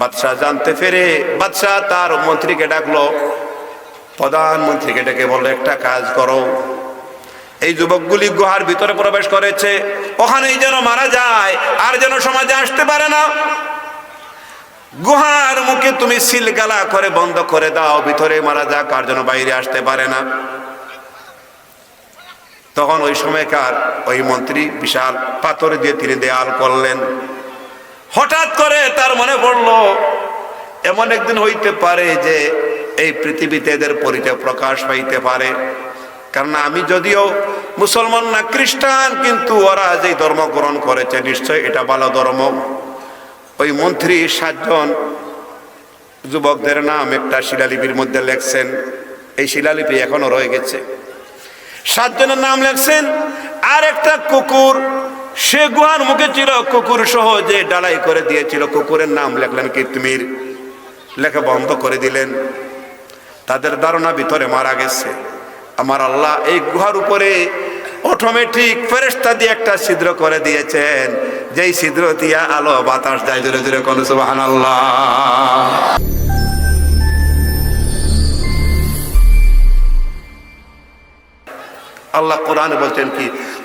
বাদশাহ জানতে পেরে বাদশাহ তার মন্ত্রীকে ডাকলো। প্রধানমন্ত্রীকে ডেকে বলল, একটা কাজ করো। এই যুবকগুলি গুহার ভিতরে প্রবেশ করেছে। ওখানেই যেন মারা যায়, আর যেন সমাজে আসতে পারে না। গুহার মুখে তুমি সিলগালা করে বন্ধ করে দাও, ভিতরে মারা যাক, আর যেন বাইরে আসতে পারে না। তখন ওই সময়কার ওই মন্ত্রী বিশাল পাথর দিয়ে তিনি দেয়াল করলেন। হঠাৎ করে তার মনে পড়ল, এমন একদিন হইতে পারে যে এই পৃথিবীতে এদের পরিচয় প্রকাশ পাইতে পারে। কারণ আমি যদিও মুসলমান না, খ্রিস্টান, কিন্তু ওরা যে ধর্ম গ্রহণ করেছে নিশ্চয় এটা ভালো ধর্ম। ওই মন্ত্রী সাতজন যুবকদের নাম একটা শিলালিপির মধ্যে লেখছেন। এই শিলালিপি এখনও রয়ে গেছে। সাতজনের নাম লেখছেন আর একটা কুকুর সে গুহার মুখে ছিল কুকুর সহ যে ডালাই করে দিয়েছিল। কুকুরের নাম লেখলেন কীর্তিমির লেখা বন্ধ করে দিলেন। তাদের ধারণা ভিতরে মারা গেছে। আমার আল্লাহ এই গুহার উপরে অটোমেটিক ফেরেস্তা দিয়ে একটা ছিদ্র করে দিয়েছেন। যেই ছিদ্র দিয়া আলো বাতাস যায় দূরে দূরে কোনো সুবাহান আল্লাহ আল্লাহ কোরআন বলছেন কি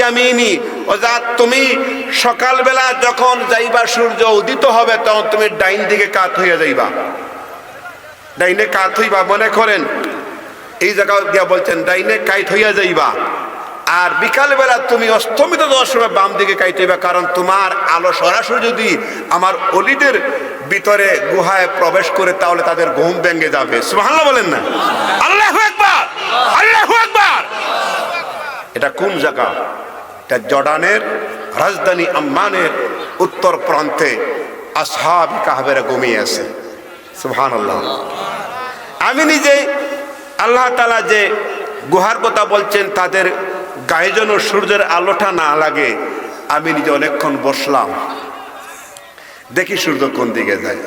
ইয়ামিনি, ও জাত তুমি, সকালবেলা যখন যাইবা, সূর্য উদিত হবে, তখন তুমি ডাইন দিকে কাত যাইবা। ডাইনে কাত হইবা, মনে করেন, এই বলছেন, ডাইনে যাইবা। আর বিকালবেলা তুমি অস্তমিত সময় বাম দিকে কাইতে হইবা, কারণ তোমার আলো সরাসরি যদি আমার অলিদের ভিতরে গুহায় প্রবেশ করে, তাহলে তাদের ঘুম ভেঙে যাবে। সুবহানাল্লাহ বলেন না। আল্লাহু আকবার! আল্লাহু আকবার! এটা কোন জায়গা? এটা জর্ডানের রাজধানী আম্মানের উত্তর প্রান্তে আসহাব কাহাবেরা ঘুমিয়ে আছে। সুহান আল্লাহ আমি নিজে আল্লাহ তালা যে গুহার কথা বলছেন, তাদের গায়ে যেন সূর্যের আলোটা না লাগে, আমি নিজে অনেকক্ষণ বসলাম। দেখি সূর্য কোন দিকে যায়।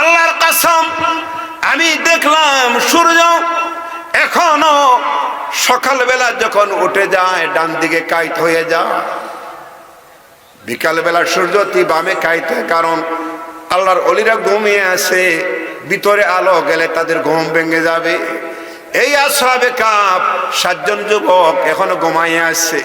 আল্লাহর কাসম, আমি দেখলাম সূর্য এখনও সকালবেলা যখন উঠে যায়, ডান দিকে কাইত হয়ে যায়। বিকালবেলা সূর্য তি বামে কাইত কারণ আল্লাহর অলিরা ঘুমিয়ে আসে ভিতরে আলো গেলে তাদের ঘুম ভেঙে যাবে। এই আসবে কাপ সাতজন যুবক এখনও ঘুমাইয়ে আসছে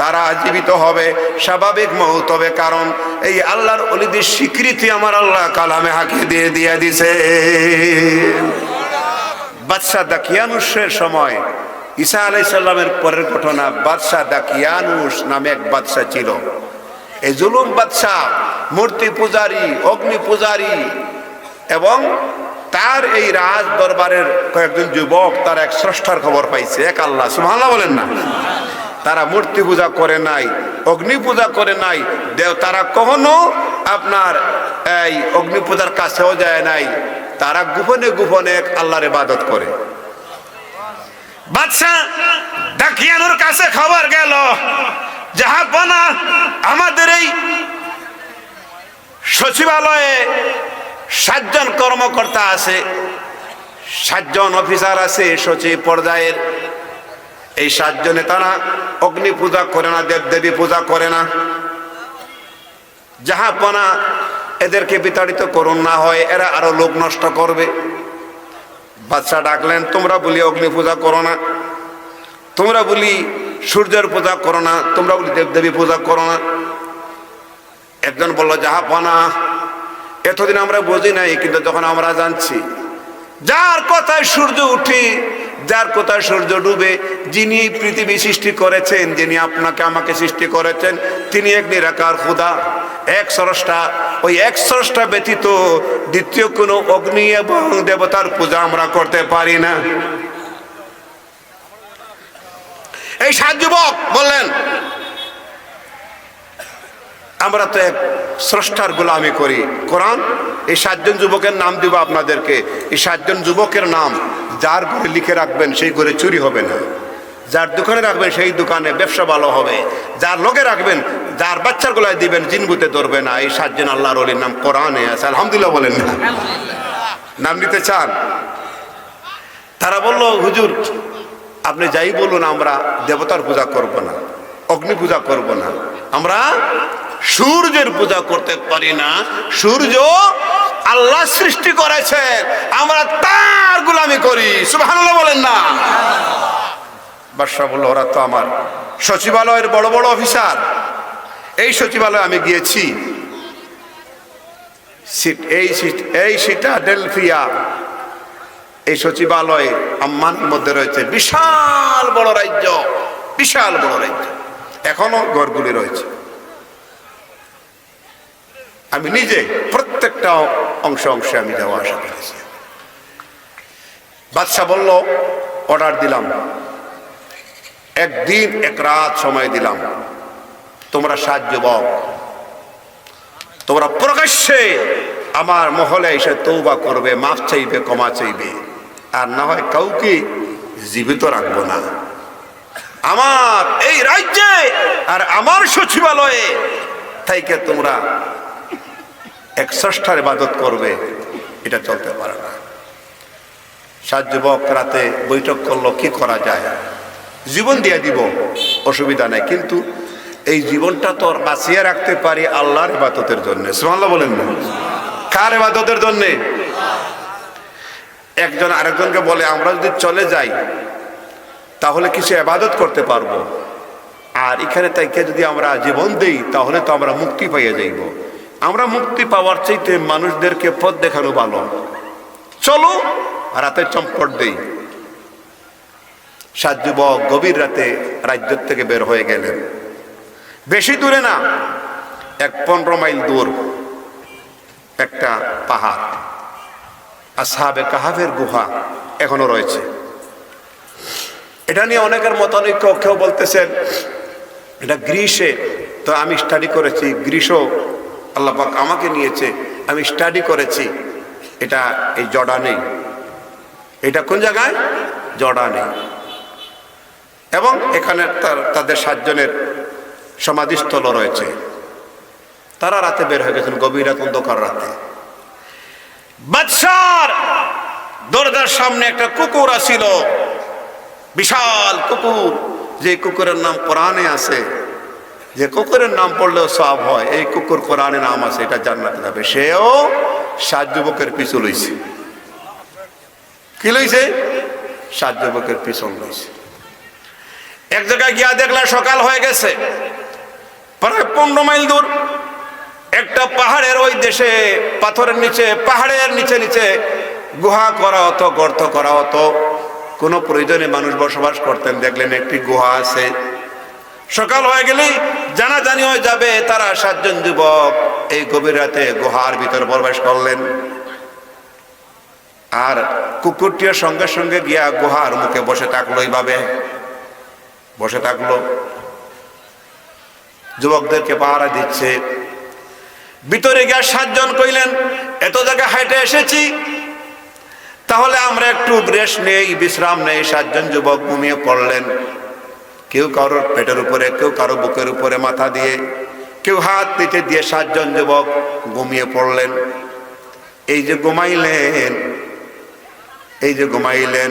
তারা জীবিত হবে স্বাভাবিক মৌত হবে, কারণ এই আল্লাহর অলিদের স্বীকৃতি আমার আল্লাহ কালামে হাঁকি দিয়ে দিয়ে দিছে। বাদশাহ দাকিয়ানুসের সময় ঈসা আলাইসাল্লামের পরের ঘটনা, বাদশাহ দাকিয়ানুস নামে এক বাদশাহ ছিল। এই জুলুম বাদশাহ, মূর্তি পূজারী, অগ্নি পূজারী এবং তার এই রাজ দরবারের কয়েকজন যুবক, তার এক স্রষ্টার খবর পাইছে। এক আল্লাহ সুমাল্লাহ বলেন না। তারা মূর্তি পূজা করে নাই, অগ্নি পূজা করে নাই। দেও তারা কখনো আপনার এই অগ্নি পূজার কাছেও যায় নাই। তারা গোপনে গোপনে আল্লাহর ইবাদত করে। বাদশাহ ডাকিয়ানোর কাছে খবর গেল জাহাপনা আমাদের এই সচিবালয়ে সাতজন কর্মকর্তা আছে, সাতজন অফিসার আছে, সচিব পর্যায়ের। এই সাতজনে তারা অগ্নি পূজা করে না, দেবদেবী পূজা করে না। জাহাপনা এদেরকে বিতাড়িত করুন, না হয় এরা আরও লোক নষ্ট করবে। বাচ্চা ডাকলেন, তোমরা বলি অগ্নি পূজা করো না। তোমরা বলি সূর্যের পূজা করো না। তোমরা বলি দেবদেবী পূজা করো না। একজন বলল জাহাপনা এতদিন আমরা বুঝি নাই, কিন্তু যখন আমরা জানছি, যার কথায় সূর্য উঠে, যার কথায় সূর্য ডুবে, যিনি পৃথিবী সৃষ্টি করেছেন, যিনি আপনাকে আমাকে সৃষ্টি করেছেন, তিনি এক নিরাকার খুদা। এক স্রষ্টা, ওই এক স্রষ্টা ব্যতীত দ্বিতীয় কোনো অগ্নি এবং দেবতার পূজা আমরা করতে পারি না। এই সাত যুবক বললেন, আমরা তো এক স্রষ্টার গোলামি করি। কোরআন, এই সাতজন যুবকের নাম দিব আপনাদেরকে। এই সাতজন যুবকের নাম যার ঘরে লিখে রাখবেন, সেই ঘরে চুরি হবে না। যার দোকানে রাখবেন সেই দোকানে ব্যবসা ভালো হবে। যার লোকে রাখবেন যার বাচ্চার গোলায় দিবেন জিনগুতে ধরবে না। এই সাতজন আল্লাহর অলির নাম কোরআনে আছে। আলহামদুলিল্লাহ বলেন না। নাম নিতে চান? তারা বলল হুজুর আপনি যাই বলুন আমরা দেবতার পূজা করব না অগ্নি পূজা করব না। আমরা সূর্যের পূজা করতে পারি না। সূর্য আল্লাহ সৃষ্টি করেছেন আমরা তার গোলামি করি। সুবহানাল্লাহ বলেন না। বাদশাহ বলল, ওরা তো আমার সচিবালয়ের বড় বড় অফিসার। এই সচিবালয়ে আমি গিয়েছি। এই এই সিটা ডেলফিয়া। এই সচিবালয় আম্মান মধ্যে রয়েছে বিশাল বড় রাজ্য, বিশাল বড় রাজ্য। এখনও ঘরগুলি রয়েছে। আমি নিজে প্রত্যেকটা অংশ, অংশে আমি যাওয়া আসা করেছি। বাদশাহ বলল, অর্ডার দিলাম। একদিন এক রাত সময় দিলাম। তোমরা সাহায্য যুবক তোমরা প্রকাশ্যে আমার মহলে এসে তৌবা করবে, মাফ চাইবে, ক্ষমা চাইবে। আর না হয় কাউকে জীবিত রাখব না। আমার এই রাজ্যে আর আমার সচিবালয়ে তাইকে তোমরা এক স্রষ্টার ইবাদত করবে, এটা চলতে পারে না। যুবক রাতে বৈঠক করল, কি করা যায়? জীবন দিয়ে দিব, অসুবিধা নেই। কিন্তু এই জীবনটা তো আর বাঁচিয়ে রাখতে পারি আল্লাহর ইবাদতের জন্য। সুমাল্লাহ বলেন না। কার ইবাদতের জন্য? একজন আরেকজনকে বলে, আমরা যদি চলে যাই, তাহলে কিছু ইবাদত করতে পারব। আর এখানে তাইকে যদি আমরা জীবন দেই, তাহলে তো আমরা মুক্তি পাইয়ে যাইব। আমরা মুক্তি পাওয়ার চাইতে মানুষদেরকে পথ দেখানো ভালো। চলো রাতে চম্পট দেই। সাত যুবক গভীর রাতে রাজ্য থেকে বের হয়ে গেলেন। বেশি দূরে না, এক পনেরো মাইল দূর একটা পাহাড়। আসাবে কাহাবের গুহা এখনও রয়েছে। এটা নিয়ে অনেকের মতানৈক্য, কেউ বলতেছেন, এটা গ্রীষে তো আমি স্টাডি করেছি, গ্রীষ্ম আল্লাপাক আমাকে নিয়েছে, আমি স্টাডি করেছি। এটা এই জর্ডানে। এটা কোন জায়গায়? জর্ডানে। এবং এখানে তার, তাদের সাতজনের সমাধিস্থল রয়েছে। তারা রাতে বের হয়ে গেছেন গভীর রাত অন্ধকার রাতে। বাদশার দরজার সামনে একটা কুকুর আসিল। বিশাল কুকুর। যে কুকুরের নাম কোরআনে আছে। যে কুকুরের নাম পড়লেও সব হয়। এই কুকুর কোরআনে নাম আছে, এটা জান্নাতে যাবে। সেও সাত যুবকের পিছু লইছে। কি লইছে? সাত যুবকের পিছন লইছে। এক জায়গায় গিয়া দেখলা সকাল হয়ে গেছে। প্রায় পনেরো মাইল দূর একটা পাহাড়ের ওই দেশে, পাথরের নিচে, পাহাড়ের নিচে নিচে গুহা করা হতো, গর্ত করা হতো। কোনো প্রয়োজনে মানুষ বসবাস করতেন, দেখলেন একটি গুহা আছে। সকাল হয়ে গেলেই জানাজানি হয়ে যাবে, তারা সাতজন যুবক এই গভীর রাতে গুহার ভিতর প্রবেশ করলেন। আর কুকুরটিও সঙ্গে সঙ্গে গিয়া গুহার মুখে বসে থাকল এইভাবে। বসে থাকল। যুবকদেরকে পাহারা দিচ্ছে। ভিতরে গিয়া সাতজন কইলেন, এত জায়গায় হাইটে এসেছি। তাহলে আমরা একটু রেস্ট নেই, বিশ্রাম নেই। সাতজন যুবক ঘুমিয়ে পড়লেন। কেউ কারোর পেটের উপরে, কেউ কারও বুকের উপরে মাথা দিয়ে, কেউ হাত নিচে দিয়ে সাতজন যুবক ঘুমিয়ে পড়লেন। এই যে ঘুমাইলেন, এই যে ঘুমাইলেন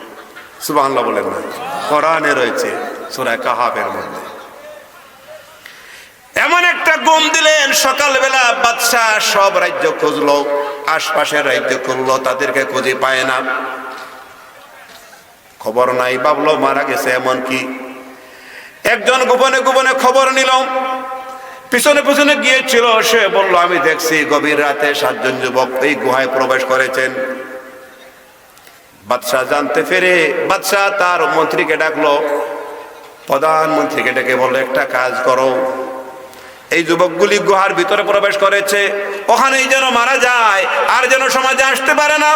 সুবহানাল্লাহ বলেন না। কোরআনে রয়েছে সুরায় কাহাবের মধ্যে। এমন একটা গুম দিলেন, সকালবেলা বাদশাহ সব রাজ্য খুঁজলো, আশপাশের রাজ্য খুঁজলো, তাদেরকে খুঁজে পায় না। খবর নাই, বাবলো মারা গেছে এমন কি একজন গোপনে গোপনে খবর নিল। পিছনে পিছনে গিয়েছিল, সে বলল, আমি দেখছি গভীর রাতে সাতজন যুবক এই গুহায় প্রবেশ করেছেন। বাদশাহ জানতে ফেরে বাদশাহ তার মন্ত্রীকে ডাকলো। প্রধানমন্ত্রীকে ডেকে বলল, একটা কাজ করো। এই যুবকগুলি গুহার ভিতরে প্রবেশ করেছে। ওখানেই যেন মারা যায়, আর যেন সমাজে আসতে পারে না।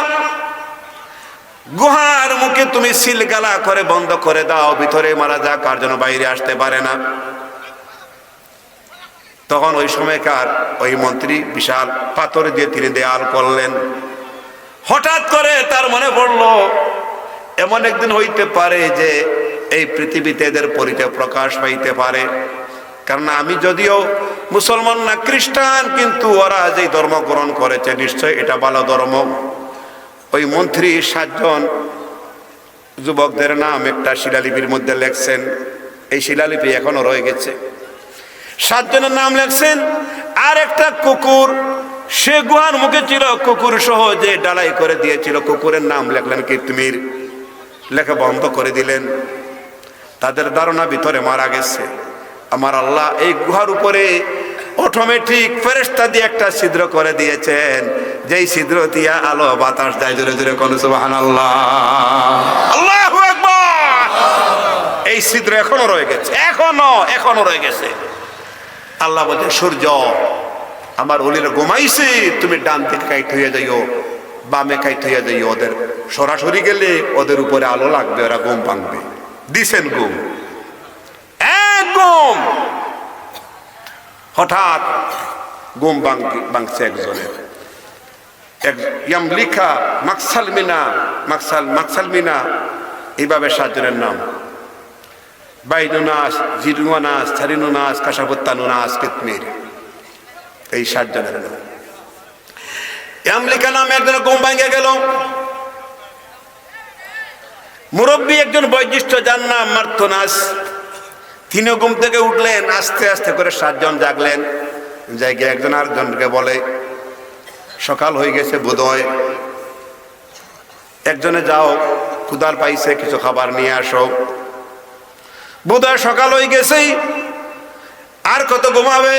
গুহার মুখে তুমি সিলগালা করে বন্ধ করে দাও, ভিতরে মারা যাক, আর যেন বাইরে আসতে পারে না। তখন ওই সময়কার ওই মন্ত্রী বিশাল পাথর দিয়ে তিনি দেয়াল করলেন। হঠাৎ করে তার মনে পড়ল, এমন একদিন হইতে পারে যে এই পৃথিবীতে এদের পরিচয় প্রকাশ পাইতে পারে। কারণ আমি যদিও মুসলমান না, খ্রিস্টান, কিন্তু ওরা যে ধর্ম গ্রহণ করেছে, নিশ্চয় এটা ভালো ধর্ম। ওই মন্ত্রী সাতজন যুবকদের নাম একটা শিলালিপির মধ্যে লেখছেন। এই শিলালিপি এখনও রয়ে গেছে। সাতজনের নাম লেখছেন আর একটা কুকুর সে গুহার মুখে ছিল কুকুর সহ যে ডালাই করে দিয়েছিল। কুকুরের নাম লেখলেন কীর্তিমির লেখা বন্ধ করে দিলেন। তাদের ধারণা ভিতরে মারা গেছে। আমার আল্লাহ এই গুহার উপরে অটোমেটিক ফেরেস্তা দিয়ে একটা ছিদ্র করে দিয়েছেন। যেই ছিদ্র দিয়া আলো, বাতাস দেয় জোরে জোরে কোন সুবাহান আল্লাহ আল্লাহ এই ছিদ্র এখনও রয়ে গেছে। এখনও এখনও রয়ে গেছে। আল্লাহ বলছে সূর্য আমার অলিরা ঘুমাইছে, তুমি ডান দিকে কাইট হইয়া যাইও, বামে কাইট হইয়া যাইও, ওদের সরাসরি গেলে ওদের উপরে আলো লাগবে, ওরা ঘুম ভাঙবে। দিছেন ঘুম। এক ঘুম। হঠাৎ ঘুম ভাঙছে একজনের। এক ইয়ামলিখা মাকসাল মিনা, মাকসাল মাকসাল মিনা, এইভাবে সাতজনের নাম। বাইনুনাস জিরুয়ানাস থারিনুনাস কাশাবত্তানুনাস, কিতমির। এই সাতজনের নাম আমলিকা নাম একজন ঘুম ভাঙে গেল। মুরব্বী একজন বৈশিষ্ট্য, যার নাম মার্থনাস। তিনিও ঘুম থেকে উঠলেন, আস্তে আস্তে করে সাতজন জাগলেন। জায়গায় একজন আরেকজনকে বলে, সকাল হয়ে গেছে বোধহয়। একজনে যাও ক্ষুদার পাইছে, কিছু খাবার নিয়ে আসো। বোধহয় সকাল হয়ে গেছেই আর কত ঘুমাবে?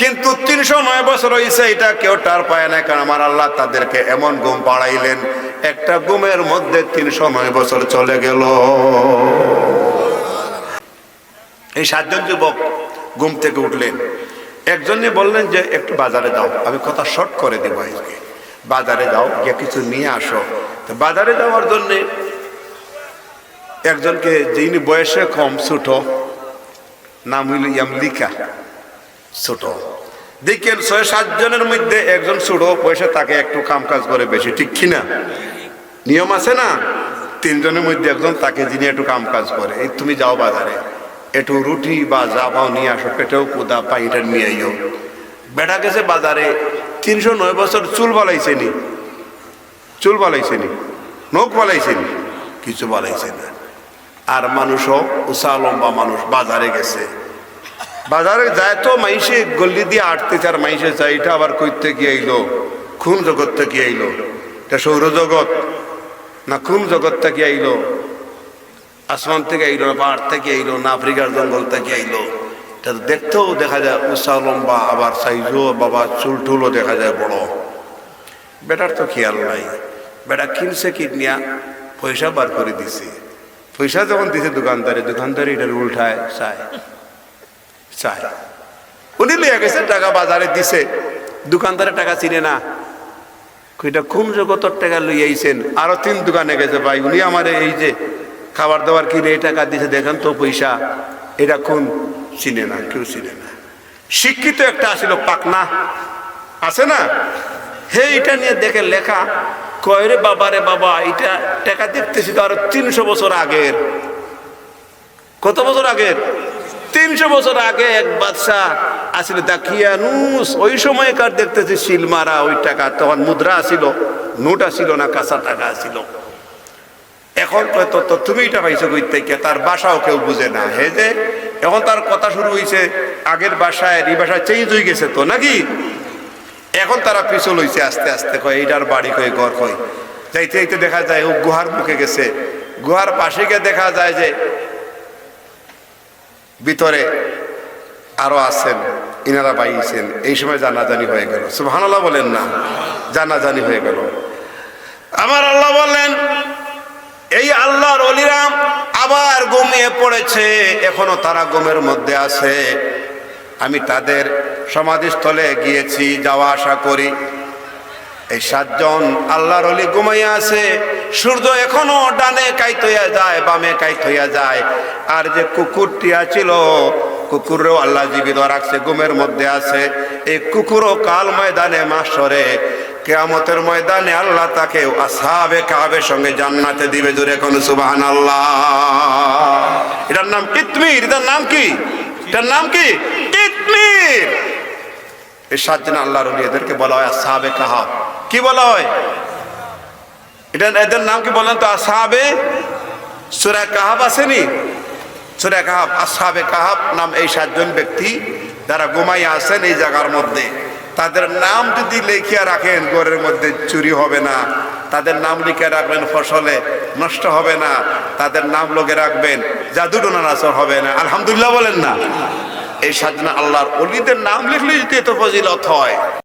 কিন্তু তিনশো নয় বছর হয়েছে এটা কেউ টার পায় না, কারণ আমার আল্লাহ তাদেরকে এমন ঘুম পাড়াইলেন একটা ঘুমের মধ্যে তিনশো নয় বছর চলে গেল। এই সাতজন যুবক ঘুম থেকে উঠলেন। একজনে বললেন যে, একটু বাজারে যাও, আমি কথা শর্ট করে দেব আজকে। বাজারে যাও, গিয়ে কিছু নিয়ে আসো। তো বাজারে যাওয়ার জন্যে একজনকে যিনি বয়সে কম ছোট, নাম হইল ইয়ামলিকা। ছোট। দেখেন ছয় সাতজনের মধ্যে একজন ছোট, বয়সে তাকে একটু কাম কাজ করে বেশি, ঠিক কিনা? নিয়ম আছে না? তিনজনের মধ্যে একজন তাকে যিনি একটু কাম কাজ করে, এই তুমি যাও বাজারে। একটু রুটি বা যা জামাও নিয়ে আসো, পেটেও কুদা পাইটা নিয়ে আইও। বেটা গেছে বাজারে, তিনশো নয় বছর চুল বালাইছে নি। চুল বালাইছে নি, নখ বালাইছে নি, কিছু বালাইছে না। আর মানুষও উষা লম্বা মানুষ বাজারে গেছে। বাজারে যায় তো মাইসে গল্লি দিয়ে আটতেছে আর মাইসে যায়, এটা আবার কইতে গিয়ে আইলো, খুন জগৎ থেকে আইলো। এটা সৌরজগৎ, না খুন জগৎ থেকে আইলো, আসমান থেকে আইলো, না পাহাড় থেকে আইলো, না আফ্রিকার জঙ্গল থেকে আইলো। এটা দেখতেও দেখা যায় উষা লম্বা, আবার সাইজও বাবা চুল টুলও দেখা যায় বড়। বেটার তো খেয়াল নাই। বেটা কিনছে কিনিয়া পয়সা বার করে দিছে। পয়সা যখন দিছে দোকানদারে দোকানদারে এটার উল্টায় চায়। চায়। উনি লিয়ে গেছে, টাকা বাজারে দিছে। দোকানদারে টাকা চিনে না। কইটা কোন জগতর টাকা লই আইছেন। আরও তিন দোকানে গেছে ভাই। উনি আমার এই যে খাবার দাবার কিনে এই টাকা দিছে, দেখেন তো পয়সা। এটা কোন চিনে না, কেউ চিনে না। শিক্ষিত একটা আসিল, পাকনা। আছে না? হে, এটা নিয়ে দেখে লেখা, কয় রে বাবা রে বাবা, এটা টাকা দেখতেছি তো আরও তিনশো বছর আগের। কত বছর আগের? তিনশো বছর আগে এক বাদশাহ আসলে দাখিয়ানুস ওই সময়কার দেখতেছি শিল মারা ওই টাকা। তখন মুদ্রা আসিল, নোট আসিল না, কাঁচা টাকা আসিল। এখন তো তুমি এটা পাইছো কই থেকে? তার বাসাও কেউ বুঝে না। হে যে, এখন তার কথা শুরু হয়েছে আগের বাসায়, এই বাসায় চেঞ্জ হয়ে গেছে তো, নাকি? এখন তারা পিছল হইছে আস্তে আস্তে কয় এইটার বাড়ি কই, ঘর কই? যাইতে যাইতে দেখা যায়, ও গুহার মুখে গেছে। গুহার পাশে গিয়ে দেখা যায় যে ভিতরে আরও আছেন, ইনারা বাইছেন এই সময় জানাজানি হয়ে গেল। সুবহানাল্লাহ বলেন না, জানাজানি হয়ে গেল। আমার আল্লাহ বললেন, এই আল্লাহর অলিরাম আবার ঘুমিয়ে পড়েছে, এখনও তারা গমের মধ্যে আছে। আমি তাদের সমাধিস্থলে গিয়েছি, যাওয়া আসা করি। এই সাতজন আল্লাহর অলি ঘুমাইয়া আছে সূর্য এখনও ডানে কাইত হইয়া যায়, বামে কাইত হইয়া যায়। আর যে কুকুরটি আছিল, কুকুরেও আল্লাহ জীবিত রাখছে, ঘুমের মধ্যে আছে। এই কুকুরও কাল ময়দানে মাসরে কেয়ামতের ময়দানে আল্লাহ তাকে আসাবে কাবের সঙ্গে জান্নাতে দিবে জোরে কোন সুবাহান আল্লাহ এটার নাম কিতমির এটার নাম কি? এটার নাম কি? কিতমির এই সাতজন আল্লাহর এদেরকে বলা হয় আসাবে কাহাব। কি বলা হয়? এটা এদের নাম কি বলেন তো? আসাবে সুরা কাহাব আসেনি? সুরা কাহাব, আসাবে কাহাব নাম এই সাতজন ব্যক্তি যারা ঘুমাইয়া আছেন এই জায়গার মধ্যে। তাদের নাম যদি লিখিয়া রাখেন, ঘরের মধ্যে চুরি হবে না। তাদের নাম লিখে রাখবেন, ফসলে নষ্ট হবে না। তাদের নাম লোকে রাখবেন জাদুটনা নাচর হবে না। আলহামদুলিল্লাহ বলেন না। এই সাজনা আল্লাহর অলিদের নাম লিখলে যদি এত ফজিলত হয়।